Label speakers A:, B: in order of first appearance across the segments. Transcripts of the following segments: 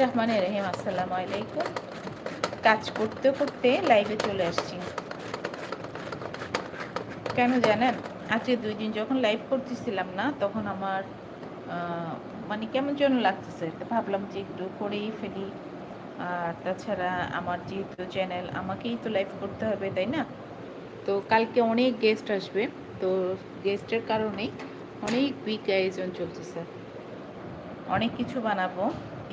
A: রহমান রহিম, আসসালামু আলাইকুম। কাজ করতে করতে লাইভে চলে আসছি। কেন জানেন? আজকে দুই দিন যখন লাইভ করতেছিলাম না, তখন আমার মানে কেমন যেন লাগতেছে। ভাবলাম যে একটু করেই ফেলি। আর তাছাড়া আমার যেহেতু চ্যানেল আমাকেই তো লাইভ করতে হবে, তাই না? তো কালকে অনেক গেস্ট আসবে। তো গেস্টের কারণেই অনেক বিগ আয়োজন চলতেছে। অনেক কিছু বানাবো।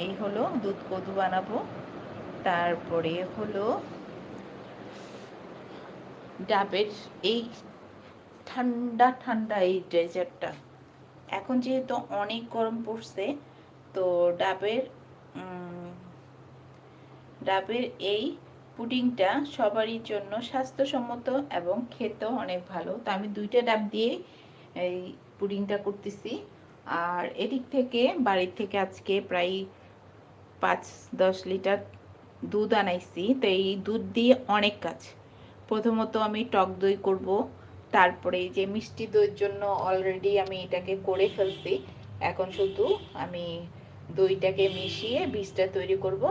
A: এই হলো দুধ কদু বানাবো। তারপরে হলো ডাবের এই ঠান্ডা ঠান্ডা এই ডেজার্টটা। এখন যেহেতু অনেক গরম পড়ছে, তো ডাবের ডাবের এই পুডিংটা সবারই জন্য স্বাস্থ্যসম্মত এবং খেতেও অনেক ভালো। তো আমি দুইটা ডাব দিয়ে এই পুডিংটা করতেছি। আর এদিক থেকে, বাড়ির থেকে আজকে প্রায় পাঁচ দশ লিটার দুধ আনাইছি। তো এই দুধ দিয়ে অনেক কাজ। প্রথমত আমি টক দই করব, তারপরে যে মিষ্টি দইয়ের জন্য অলরেডি আমি এটাকে করে ফেলছি। এখন শুধু আমি দইটাকে মিশিয়ে বীজটা তৈরি করব।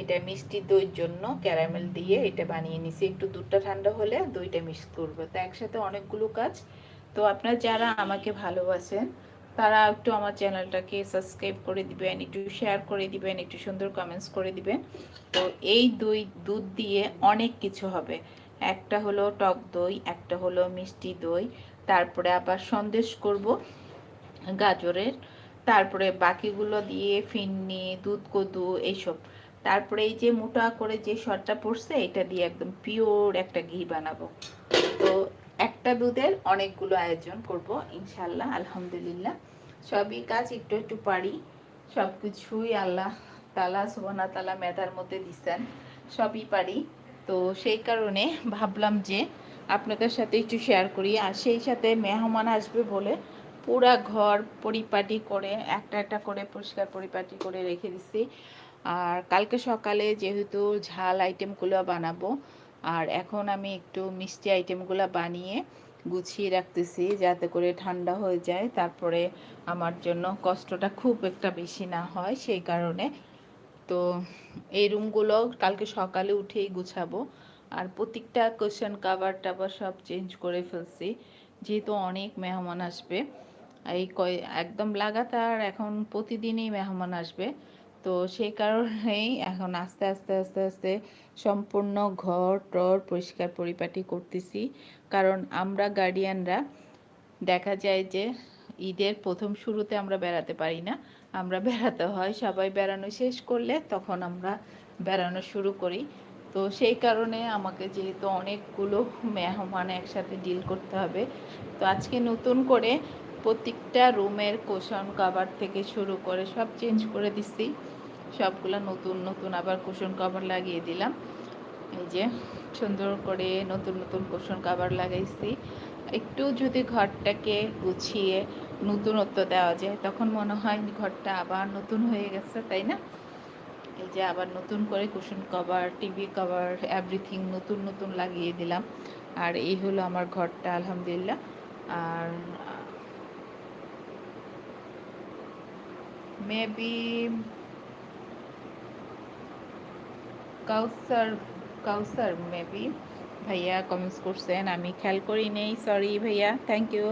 A: এটা মিষ্টি দইয়ের জন্য ক্যারামেল দিয়ে এটা বানিয়ে নিছি। একটু দুধটা ঠান্ডা হলে দইটা মিক্স করব। তো একসাথে অনেকগুলো কাজ। তো আপনারা যারা আমাকে ভালোবাসেন তারা একটু আমার চ্যানেলটাকে সাবস্ক্রাইব করে দিবেন, একটু শেয়ার করে দিবেন, একটু সুন্দর কমেন্টস করে দিবেন। তো এই দই দুধ দিয়ে অনেক কিছু হবে। একটা হলো টক দই, একটা হলো মিষ্টি দই, তারপরে আবার সন্দেশ করব গাজরের, তারপরে বাকিগুলো দিয়ে ফিন্নি দুধ কদু এইসব। তারপরে এই যে মোটা করে যে শটটা পড়ছে, এটা দিয়ে একদম পিওর একটা ঘি বানাবো। তো একটা দুধের অনেকগুলো আয়োজন করব ইনশাল্লাহ আলহামদুলিল্লাহ। সবই কাজ, একটু একটু পারি। সব কিছুই আল্লাহ তালা সুবনা তালা মেধার মধ্যে দিচ্ছেন সবই পারি। তো সেই কারণে ভাবলাম যে আপনাদের সাথে একটু শেয়ার করি। আর সেই সাথে মেহমান আসবে বলে পুরা ঘর পরিপাটি করে, একটা একটা করে পরিষ্কার পরিপাটি করে রেখে দিচ্ছি আর কালকে সকালে যেহেতু ঝাল আইটেমগুলো বানাবো, আর এখন আমি একটু মিষ্টি আইটেমগুলো বানিয়ে গুছিয়ে রাখতেছি যাতে করে ঠান্ডা হয়ে যায়। তারপরে আমার জন্য কষ্টটা খুব একটা বেশি না হয় সেই কারণে। তো এই রুমগুলো কালকে সকালে উঠেই গুছাবো। আর প্রত্যেকটা কোশ্চেন কাভার টাভার সব চেঞ্জ করে ফেলছি। যেহেতু অনেক মেহমান আসবে। এই কয়, একদম লাগাতার এখন প্রতিদিনই মেহমান আসবে। তো সেই কারণেই এখন আস্তে আস্তে আস্তে আস্তে সম্পূর্ণ ঘর, টর পরিষ্কার পরিপাটি করতেছি। কারণ আমরা গার্ডিয়ানরা দেখা যায় যে ঈদের প্রথম শুরুতে আমরা বেড়াতে পারি না। আমরা বেড়াতে হয়, সবাই বেড়ানো শেষ করলে তখন আমরা বেড়ানো শুরু করি। তো সেই কারণে আমাকে যেহেতু অনেকগুলো মেহমান একসাথে ডিল করতে হবে, তো আজকে নতুন করে প্রত্যেকটা রুমের কোশন কাভার থেকে শুরু করে সব চেঞ্জ করে দিচ্ছি। সবগুলো নতুন নতুন আবার কুশন কভার লাগিয়ে দিলাম। এই যে, সুন্দর করে নতুন নতুন কুশন কভার লাগাইছি। একটু যদি ঘরটাকে গুছিয়ে নতুনত্ব দেওয়া যায়, তখন মনে হয় ঘরটা আবার নতুন হয়ে গেছে, তাই না? এই যে আবার নতুন করে cushion cover TV cover everything নতুন নতুন লাগিয়ে দিলাম। আর এই হলো আমার ঘরটা, আলহামদুলিল্লাহ। আর মেবি কাউসার কাউসার মেবি ভাইয়া কমেন্টস করছেন, আমি খেয়াল করি নেই সরি ভাইয়া থ্যাংক ইউ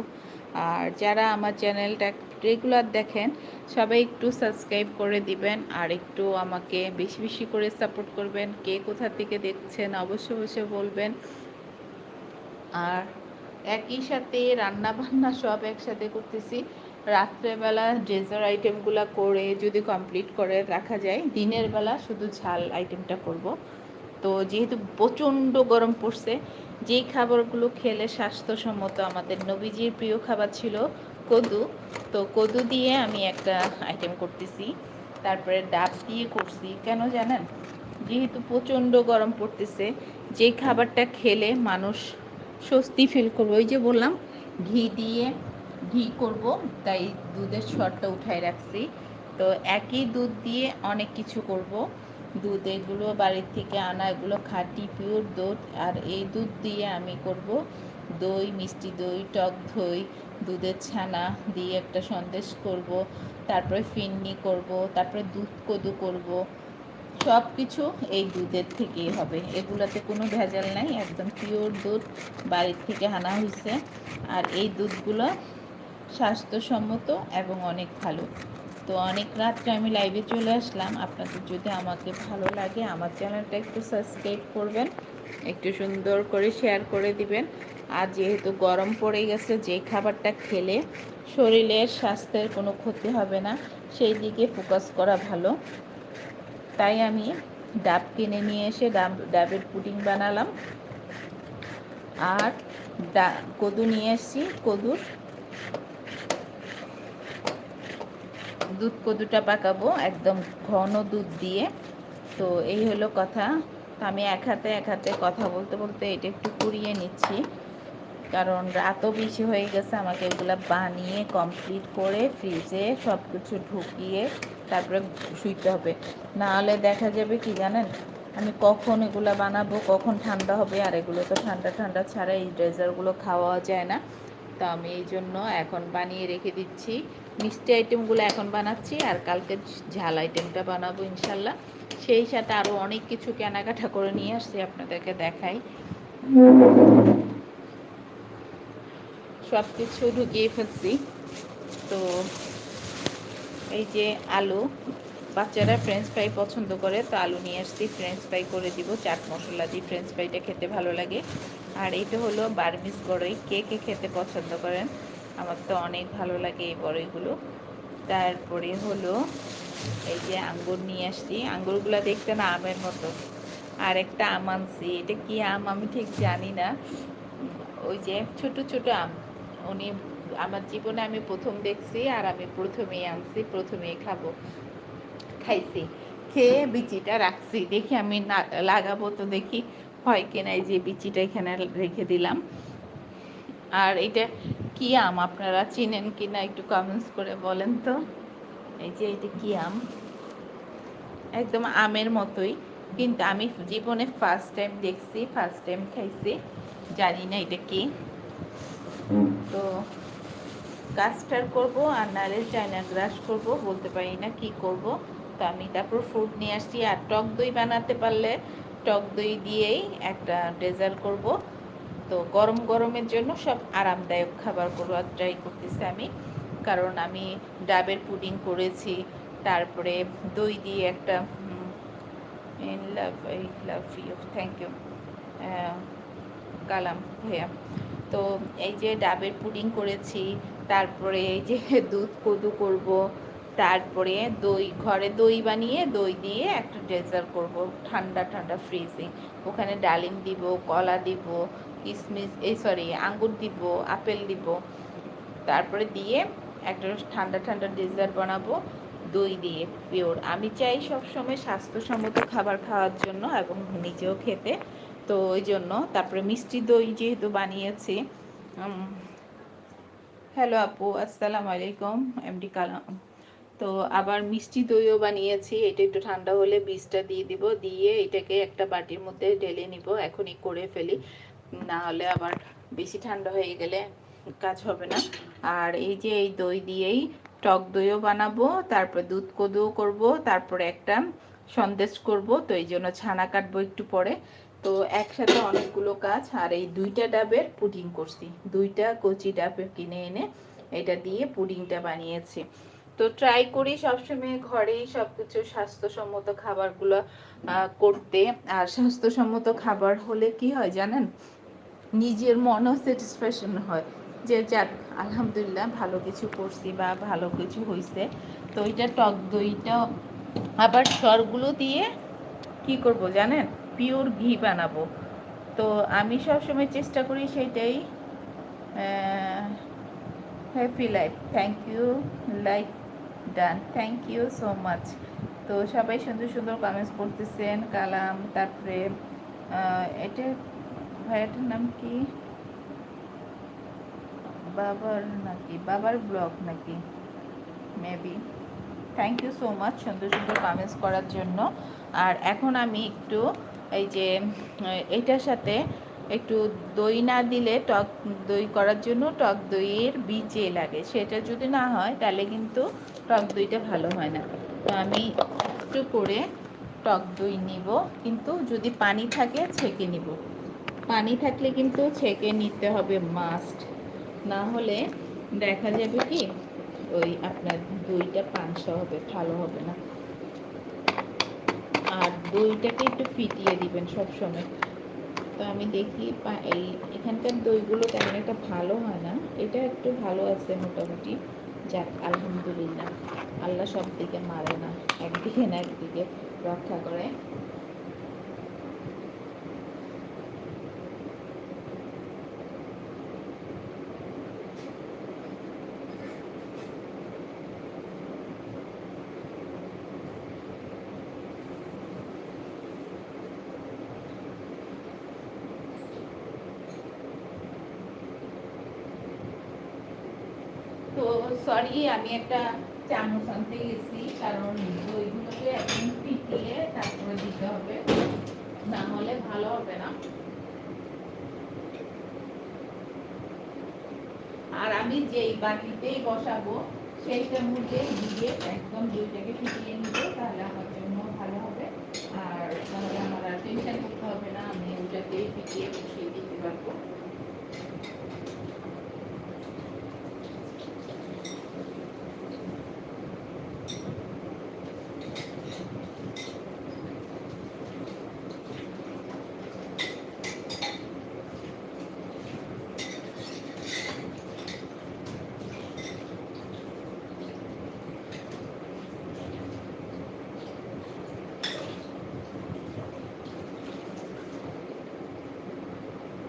A: আর যারা আমার চ্যানেলটা রেগুলার দেখেন, সবাই একটু সাবস্ক্রাইব করে দিবেন, আর একটু আমাকে বেশি বেশি করে সাপোর্ট করবেন, কে কোথা থেকে দেখছেন, অবশ্যই অবশ্যই বলবেন। আর একই সাথে রান্না বান্না সব একসাথে করতেছি। রাত্রেবেলা ডেজার আইটেমগুলো করে যদি কমপ্লিট করে রাখা যায়, দিনের বেলা শুধু ঝাল আইটেমটা করব। তো যেহেতু প্রচণ্ড গরম পড়ছে যেই খাবারগুলো খেলে স্বাস্থ্যসম্মত আমাদের নবীজির প্রিয় খাবার ছিল কদু। তো কদু দিয়ে আমি একটা আইটেম করতেছি, তারপরে ডাব দিয়ে করছি। কেন জানেন? যেহেতু প্রচণ্ড গরম পড়তেছে, যে খাবারটা খেলে মানুষ স্বস্তি ফিল করবে। ওই যে বললাম, ঘি দিয়ে ঘি করব, তাই দুধের শটটা উঠাই রাখছি। তো একই দুধ দিয়ে অনেক কিছু করব। দুধ এগুলো বাড়ির থেকে আনা, এগুলো খাঁটি পিওর দুধ। আর এই দুধ দিয়ে আমি করব দই, মিষ্টি দই, টক দই, দুধের ছানা দিয়ে একটা সন্দেশ করব। তারপরে ফিন্নি করব, তারপরে দুধ কদু করব। সব কিছু এই দুধের থেকেই হবে। এগুলোতে কোনো ভেজাল নাই, একদম পিওর দুধ বাড়ির থেকে আনা হয়েছে আর এই দুধগুলো স্বাস্থ্যসম্মত এবং অনেক ভালো। তো অনেক রাত্রে আমি লাইভে চলে আসলাম। আপনাদের যদি আমাকে ভালো লাগে, আমার চ্যানেলটা একটু সাবস্ক্রাইব করবেন, একটু সুন্দর করে শেয়ার করে দিবেন। আর যেহেতু গরম পড়ে গেছে, যে খাবারটা খেলে শরীরের স্বাস্থ্যের কোনো ক্ষতি হবে না, সেই দিকে ফোকাস করা ভালো। তাই আমি ডাব কিনে নিয়ে এসে ডাব, ডাবের পুডিং বানালাম। আর ডা, কদু নিয়ে এসেছি। কদুর দুধ কদুটা পাকাবো, একদম ঘন দুধ দিয়ে। তো এই হলো কথা। তো আমি এক হাতে এক হাতে কথা বলতে বলতে এটা একটু কুড়িয়ে নিচ্ছি। কারণ রাতও বেশি হয়ে গেছে, আমাকে এগুলো বানিয়ে কমপ্লিট করে ফ্রিজে সব কিছু ঢুকিয়ে তারপরে শুইতে হবে। না হলে দেখা যাবে কি জানেন? আমি কখন এগুলো বানাবো, কখন ঠান্ডা হবে, আর এগুলো তো ঠান্ডা ঠান্ডা ছাড়া এই ড্রেজারগুলো খাওয়া যায় না। তো আমি এই জন্য এখন বানিয়ে রেখে দিচ্ছি। মিষ্টি আইটেমগুলো এখন বানাচ্ছি আর কালকে ঝাল আইটেমটা বানাবো ইনশাল্লাহ। সেই সাথে আরও অনেক কিছু কেনাকাটা করে নিয়ে আসছি আপনাদেরকে দেখাই। সব কিছু ঢুকিয়ে ফেলছি। তো এই যে আলু, বাচ্চারা ফ্রেঞ্চ ফ্রাই পছন্দ করে, তো আলু নিয়ে আসছি ফ্রেঞ্চ ফ্রাই করে দিব, চাট মশলা দিয়ে ফ্রেঞ্চ ফ্রাইটা খেতে ভালো লাগে। আর এইটা হলো বার্মিস বড়ই কে কে খেতে পছন্দ করেন? আমার তো অনেক ভালো লাগে এই বড়ইগুলো। তারপরে হলো এই যে আঙ্গুর নিয়ে আসছি। আঙ্গুরগুলো দেখতে না আমের মতো। আর একটা আম আনছি। এটা কি আম আমি ঠিক জানি না। ওই যে ছোট ছোট আম। উনি আমার জীবনে আমি প্রথম দেখছি আর আমি প্রথমেই আনছি, প্রথমেই খাব। খাইছি। খেয়ে বিচিটা রাখছি। দেখি আমি লাগাবো তো দেখি হয় কিনা এই যে বিচিটা এখানে রেখে দিলাম। আর এটা কি আম আপনারা চিনেন কিনা একটু কমেন্টস করে বলেন তো। এই যে এটা কি আম একদম আমের মতোই কিন্তু আমি জীবনে ফার্স্ট টাইম দেখছি ফার্স্ট টাইম খাইছি জানি না এটা কি। তো কাস্টার করব আর নারেল চায়না গ্রাস করব বলতে পারি না কি করব। তো আমি তারপর ফ্রুট নিয়ে আসছি আর টক দই বানাতে পারলে টক দই দিয়েই একটা ডেজার্ট করব। তো গরম গরমের জন্য সব আরামদায়ক খাবার করবার ট্রাই করতেছি আমি। কারণ আমি ডাবের পুডিং করেছি, তারপরে দই দিয়ে একটা love I love you thank you Kalam ভাইয়া। তো এই যে ডাবের পুডিং করেছি, তারপরে এই যে দুধ কদু করব, তারপরে দই, ঘরে দই বানিয়ে দই দিয়ে একটা ডেজার্ট করব, ঠান্ডা ঠান্ডা ফ্রিজিং ওখানে ডালিম দিব, কলা দিব কিশমিশ এই সরি আঙ্গুর দিব, আপেল দিব। তারপরে দিয়ে একটা ঠান্ডা ঠান্ডা ডেজার্ট বানাবো, দই দিয়ে পিওর আমি চাই সবসময় স্বাস্থ্যসম্মত খাবার খাওয়ার জন্য এবং নিজেও খেতে। তো ওই জন্য, তারপরে মিষ্টি দই যেহেতু বানিয়েছি হ্যালো আপু, আসসালামু আলাইকুম এমডি কালাম। তো আবার মিষ্টি দইও বানিয়েছি, এটা একটু ঠান্ডা হলে বীজটা দিয়ে দিব, দিয়ে এটাকে একটা বাটির মধ্যে ঢেলে নিব, এখনই করে ফেলি। না হলে আবার বেশি ঠান্ডা হয়ে গেলে কাজ হবে না। আর এই যে এই দই দিয়েই টক দইও বানাবো, তারপর দুধ কদুও করব, তারপরে একটা সন্দেশ করব, তো এই জন্য ছানা কাটবো একটু পরে। তো একসাথে অনেকগুলো কাজ, আর এই দুইটা ডাবের পুডিং করছি। দুইটা কচি ডাবের কিনে এনে এটা দিয়ে পুডিংটা বানিয়েছি। তো ট্রাই করি সবসময় ঘরেই সব কিছু স্বাস্থ্যসম্মত খাবারগুলো করতে। আর স্বাস্থ্যসম্মত খাবার হলে কি হয় জানেন? নিজের মনও স্যাটিসফ্যাকশন হয় যে, যাক, আলহামদুলিল্লাহ ভালো কিছু করছি বা ভালো কিছু হয়েছে তো ওইটা টক দইটা আবার সরগুলো দিয়ে কি করব জানেন? পিওর ঘি বানাবো। তো আমি সবসময় চেষ্টা করি সেইটাই happy life thank you like done thank you so much তো সবাই সুন্দর সুন্দর কমেন্টস করতেছেন কালাম, তারপরে এটা ভাইয়াটার নাম কি? বাবার নাকি? বাবার ব্লগ নাকি? Maybe thank you so much সুন্দর সুন্দর কমেন্টস করার জন্য। আর এখন আমি একটু এই যে, এটার সাথে একটু দই না দিলে টক দই করার জন্য টক দইয়ের বীজে লাগে। সেটা যদি না হয়, তাহলে কিন্তু টক দইটা ভালো হয় না। তো আমি একটু করে টক দই নিব। কিন্তু যদি পানি থাকে, ছেঁকে নিব। পানি থাকলে কিন্তু ছেঁকে নিতে হবে মাস্ট না হলে দেখা যাবে কি, ওই আপনার দইটা পানসা হবে ভালো হবে না। আর দইটাকে একটু ফিটিয়ে দিবেন সব সময় তো আমি দেখি এই এখানকার দইগুলো তেমন একটা ভালো হয় না। এটা একটু ভালো আছে মোটামুটি। যাক, আলহামদুলিল্লাহ। আল্লাহ সব দিকে মারে না, একদিকে না একদিকে রক্ষা করে তো সরি আমি একটা গেছি, কারণ দইগুলোকে একদম পিটিয়ে তারপরে দিতে হবে। না হলে ভালো হবে না। আর আমি যেই বাটিতেই বসাবো সেইটার মধ্যে দিয়ে একদম দইটাকে ফিটিয়ে নিতে তাহলে আমার জন্য ভালো হবে আর তাহলে আমার আর টেনশন করতে হবে না আমি ওটাতেই ফিটিয়ে বসিয়ে দিতে পারব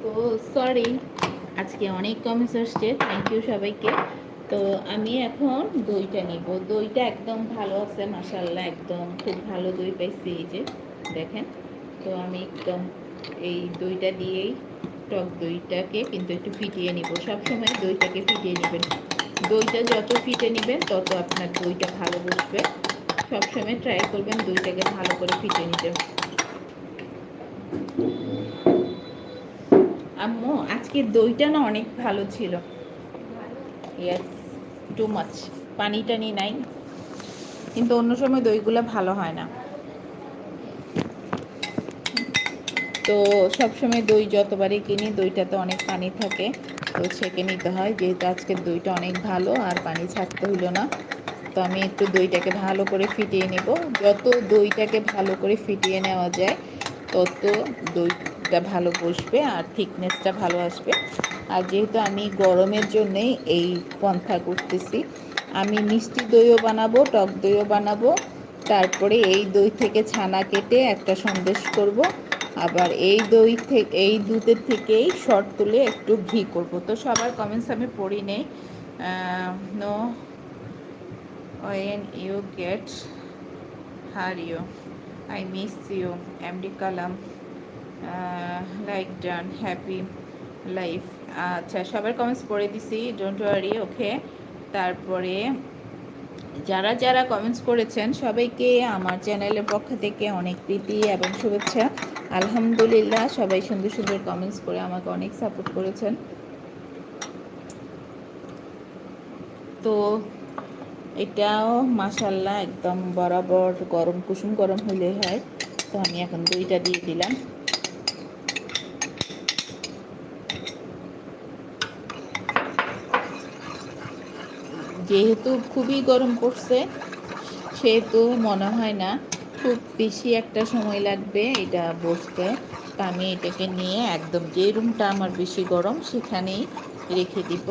A: তো সরি আজকে অনেক কমেন্টস আসছে থ্যাংক ইউ সবাইকে। তো আমি এখন দইটা নিব। দইটা একদম ভালো আছে মাসাল্লাহ একদম খুব ভালো দই পাইছি এই যে, দেখেন। তো আমি একদম এই দইটা দিয়েই টক দইটাকে কিন্তু একটু ফিটিয়ে নিব। সবসময় দইটাকে ফিটিয়ে নেবেন। দইটা যত ফিটে নেবেন, তত আপনার দইটা ভালো বসবে। সবসময় ট্রাই করবেন দইটাকে ভালো করে ফিটিয়ে নিতে। আম্মু, আজকে দইটা না অনেক ভালো ছিল। ইয়াস টু মাচ পানি টানি নাই। কিন্তু অন্য সময় দইগুলো ভালো হয় না। তো সবসময় দই যতবারই কিনি, দইটাতে অনেক পানি থাকে। তো ছেঁকে নিতে হয়, যেহেতু আজকের দইটা অনেক ভালো আর পানি ছাড়তে হলো না। তো আমি একটু দইটাকে ভালো করে ফিটিয়ে নেব। যত দইটাকে ভালো করে ফিটিয়ে নেওয়া যায়, তত দই টা ভালো বসবে আর থিকনেসটা ভালো আসবে। আর যেহেতু আমি গরমের জন্যেই এই পন্থা করতেছি, আমি মিষ্টি দইও বানাবো, টক দইও বানাবো। তারপরে এই দই থেকে ছানা কেটে একটা সন্দেশ করব। আবার এই দই থেকে এই দুধের থেকেই শর্ট তুলে একটু ঘি করব। তো সবার কমেন্টস আমি পড়ি নেই। No when you get her you I miss you MD Kalam like done happy life আচ্ছা সবার কমেন্টস পড়ে দিছি ডোন্ট ওয়ারি ওকে তারপরে যারা যারা কমেন্টস করেছেন, সবাইকে আমার চ্যানেলের পক্ষ থেকে অনেক প্রীতি এবং শুভেচ্ছা। আলহামদুলিল্লাহ, সবাই সুন্দর সুন্দর কমেন্টস করে আমাকে অনেক সাপোর্ট করেছেন। তো এটাও মাসাল্লাহ একদম বরাবর গরম কুসুম গরম হলে হয়। তো আমি এখন দুইটা দিয়ে দিলাম। যেহেতু খুবই গরম পড়ছে, সেহেতু মনে হয় না খুব বেশি একটা সময় লাগবে এটা বসতে। তা আমি এটাকে নিয়ে একদম যে রুমটা আমার বেশি গরম সেখানেই রেখে দিব।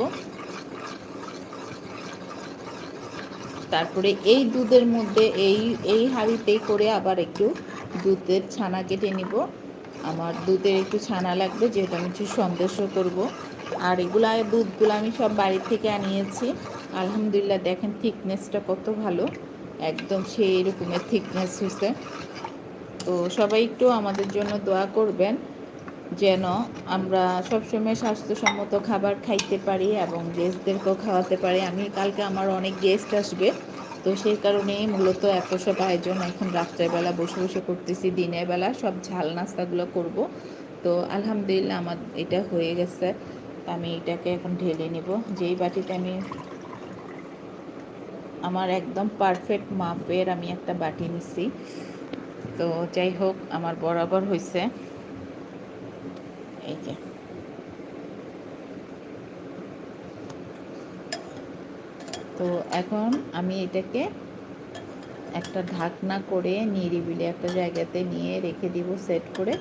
A: তারপরে এই দুধের মধ্যে এই এই হাঁড়িতে করে আবার একটু দুধের ছানা কেটে নিব। আমার দুধের একটু ছানা লাগবে যেহেতু আমি একটু সন্দেশও করব। আর এগুলা দুধগুলো আমি সব বাড়ি থেকে আনিয়েছি। আলহামদুলিল্লাহ, দেখেন থিকনেসটা কত ভালো। একদম সেই রকমের থিকনেস হয়েছে তো সবাই একটু আমাদের জন্য দোয়া করবেন, যেন আমরা সবসময় স্বাস্থ্যসম্মত খাবার খাইতে পারি এবং গেস্টদেরকেও খাওয়াতে পারি। আমি কালকে আমার অনেক গেস্ট আসবে, তো সেই কারণেই মূলত এত সব আয়োজন এখন রাত্রেবেলা বসে বসে করতেছি, দিনের বেলা সব ঝাল নাস্তাগুলো করব। তো আলহামদুলিল্লাহ আমার এটা হয়ে গেছে। আমি এটাকে এখন ঢেলে নেব। যেই বাটিতে আমি আমার একদম পারফেক্ট মাপের আমি একটা বাটি নিছি। তো যাই হোক, আমার বরাবর হয়েছে এই যে। তো এখন আমি এটাকে একটা ঢাকনা করে নিরিবিলি একটা জায়গাতে নিয়ে রেখে দিব সেট করে।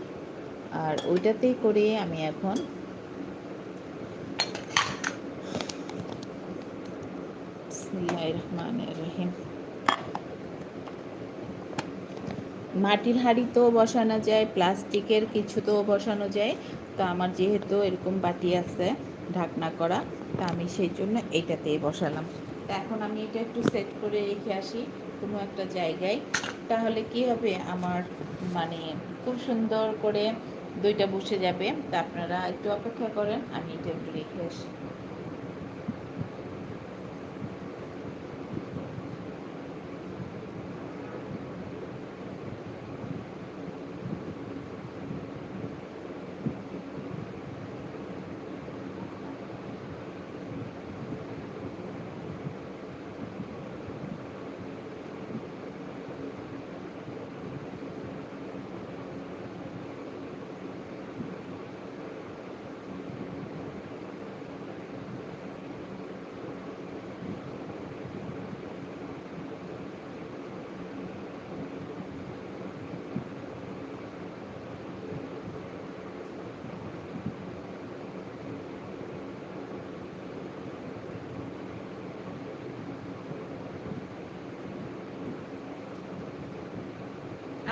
A: আর ওইটাতেই করে আমি এখন মাটির হাঁড়িতেও বসানো যায়, প্লাস্টিকের কিছুতেও বসানো যায়। তো আমার যেহেতু এরকম বাটি আছে ঢাকনা করা, তা আমি সেই জন্য এইটাতেই বসালাম। তা এখন আমি এটা একটু সেট করে রেখে আসি কোনো একটা জায়গায়। তাহলে কি হবে, আমার মানে খুব সুন্দর করে দইটা বসে যাবে। তা আপনারা একটু অপেক্ষা করেন, আমি এটা একটু রেখে আসি।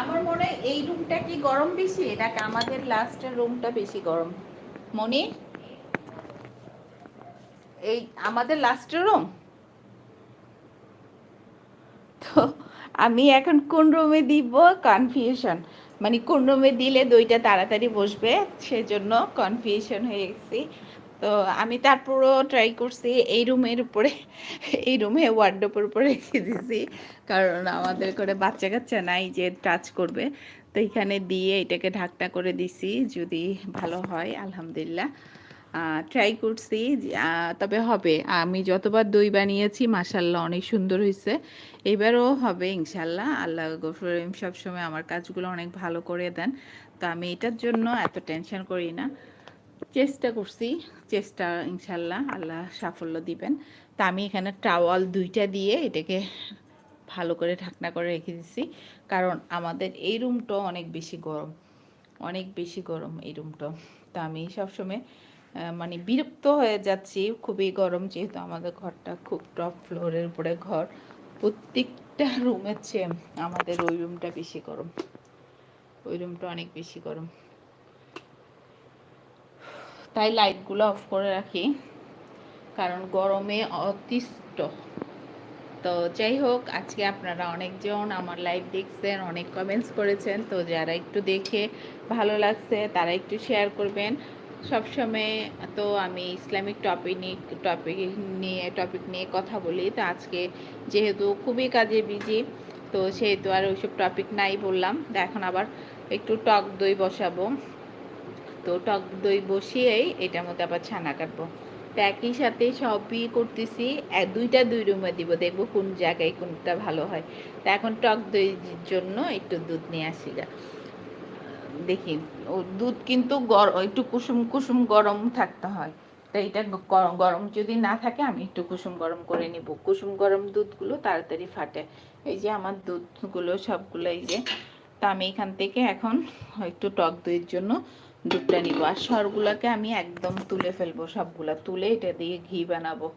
A: আমার মনে হয় এই রুমটা কি গরম বেশি, নাকি আমাদের লাস্টের রুমটা বেশি গরম? মনি? এই আমাদের লাস্টের রুম তো আমি এখন কোন রুমে দিব? কনফিউশন মানে কোন রুমে দিলে দইটা তাড়াতাড়ি বসবে, সেজন্য কনফিউশন হয়ে গেছি। তো আমি তারপরও ট্রাই করছি, এই রুমের উপরে, এই রুমে ওয়ার্ডোপের উপরে রেখে দিয়েছি কারণ আমাদের করে বাচ্চা কাচ্চা নাই যে টাচ করবে। তো এখানে দিয়ে এটাকে ঢাকটা করে দিছি, যদি ভালো হয়, আলহামদুলিল্লাহ। ট্রাই করছি তবে হবে। আমি যতবার দই বানিয়েছি মাসাল্লাহ অনেক সুন্দর হয়েছে। এবারও হবে ইনশাল্লাহ আল্লাহ গফরিম সবসময় আমার কাজগুলো অনেক ভালো করে দেন। তো আমি এটার জন্য এত টেনশন করি না। চেষ্টা করছি, চেষ্টা ইনশাল্লাহ আল্লাহ সাফল্য দিবেন। তা আমি এখানে টাওয়াল দুইটা দিয়ে এটাকে ভালো করে ঢাকনা করে রেখে দিচ্ছি কারণ আমাদের এই রুমটা অনেক বেশি গরম, অনেক বেশি গরম এই রুমটা তা আমি সবসময় মানে বিরক্ত হয়ে যাচ্ছি, খুবই গরম যেহেতু আমাদের ঘরটা খুব টপ ফ্লোরের উপরে ঘর, প্রত্যেকটা রুমের চেয়ে আমাদের ওই রুমটা বেশি গরম, ওই রুমটা অনেক বেশি গরম। তাই লাইটগুলো অফ করে রাখি, কারণ গরমে অতিষ্ঠ। তো যাই হোক, আজকে আপনারা অনেকজন আমার লাইভ দেখছেন, অনেক কমেন্টস করেছেন। তো যারা একটু দেখে ভালো লাগছে, তারা একটু শেয়ার করবেন। সবসময় তো আমি ইসলামিক টপিক টপিক নিয়ে টপিক নিয়ে কথা বলি। তো আজকে যেহেতু খুবই কাজে বিজি তো সেহেতু আর ওইসব টপিক নাই বললাম। তো এখন আবার একটু টক দই বসাবো। তো টক দই বসিয়েই এটার মধ্যে আবার ছানা কাটবো। একই সাথে সবই করতেছি। দুইটা দুই রুমে দিব, দেখব কোন জায়গায় কোনটা ভালো হয়। তো এখন টক দইয়ের জন্য একটু দুধ নিয়ে আসি গা। দেখি, ও দুধ কিন্তু গরম একটু কুসুম কুসুম গরম থাকতে হয়। তো এটা গরম যদি না থাকে আমি একটু কুসুম গরম করে নিব। কুসুম গরম দুধগুলো তাড়াতাড়ি ফাটে। এই যে আমার দুধগুলো সবগুলো এই যে, তা আমি এখান থেকে এখন একটু টক দইয়ের জন্য দুধটা নিব। আর সরগুলোকে আমি একদম তুলে ফেলব সবগুলা। তুলে এটা দিয়ে ঘি বানাবো।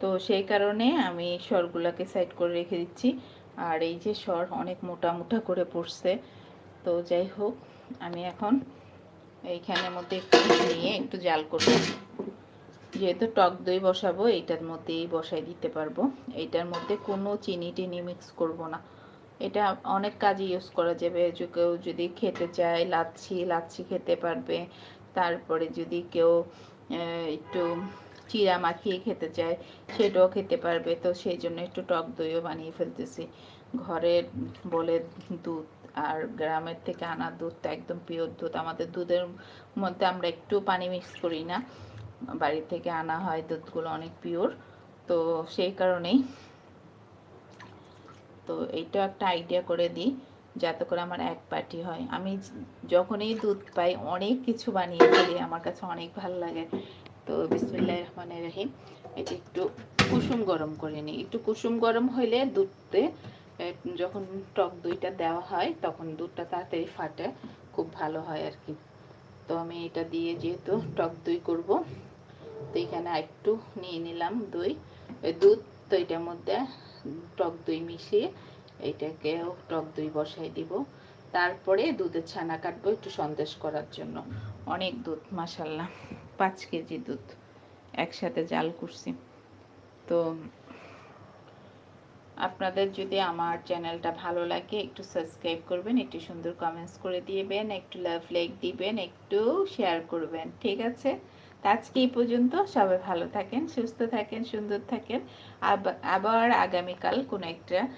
A: তো সেই কারণে আমি সরগুলোকে সাইড করে রেখে দিচ্ছি। আর এই যে সর অনেক মোটা মোটা করে পড়ছে। তো যাই হোক, আমি এখন এইখানের মধ্যে একটু নিয়ে একটু জাল করব। যেহেতু টক দই বসাবো, এইটার মধ্যেই বসাই দিতে পারব। এইটার মধ্যে কোনো চিনি টিনি মিক্স করব না। এটা অনেক কাজে ইউজ করা যাবে। যে কেউ যদি খেতে চায়, লাচ্ছি লাচ্ছি খেতে পারবে। তারপরে যদি কেউ একটু চিরা মাখিয়ে খেতে চায়, সেটাও খেতে পারবে। তো সেই জন্য একটু টক দইও বানিয়ে ফেলতেছি। ঘরের বলে দুধ, আর গ্রামের থেকে আনা দুধটা একদম পিওর দুধ। আমাদের দুধের মধ্যে আমরা একটু পানি মিক্স করি না। বাড়ি থেকে আনা হয় দুধগুলো অনেক পিওর তো সেই কারণেই তো এইটা একটা আইডিয়া করে দিই, যাতে করে আমার এক পার্টি হয়। আমি যখনই দুধ পাই, অনেক কিছু বানিয়ে ফেলি, আমার কাছে অনেক ভালো লাগে। তো বিসমিল্লাহ রহমানের রহিম। এটা একটু কুসুম গরম করে নিই। একটু কুসুম গরম হইলে দুধতে যখন টক দইটা দেওয়া হয়, তখন দুধটা তাড়াতাড়ি ফাটে। খুব ভালো হয় আর কি। তো আমি এটা দিয়ে যেহেতু টক দই করব, তো এখানে একটু নিয়ে নিলাম দই। দুধ তো এটার মধ্যে টক দই মিশিয়ে এইটাকেও টক দই বসাই দিব। তারপরে দুধের ছানা কাটবো একটু সন্দেশ করার জন্য। অনেক দুধ মাসাল্লাহ পাঁচ কেজি দুধ একসাথে জাল করছি। তো আপনাদের যদি আমার চ্যানেলটা ভালো লাগে, একটু সাবস্ক্রাইব করবেন, একটু সুন্দর কমেন্টস করে দিবেন, একটু লাভ লাইক দিবেন, একটু শেয়ার করবেন, ঠিক আছে? আজকে এই পর্যন্ত। সবাই ভালো থাকেন, সুস্থ থাকেন, সুন্দর থাকেন। আব- আবার আগামীকাল কোনো একটা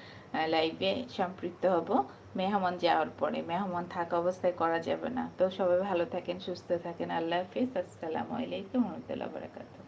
A: লাইভে সম্পৃক্ত হব। মেহমান যাওয়ার পরে, মেহমান থাকা অবস্থায় করা যাবে না। তো সবাই ভালো থাকেন, সুস্থ থাকেন। আল্লাহ হাফিজ। আসসালামু আলাইকুম রহমতুল্লাহ বারাকাতুহ।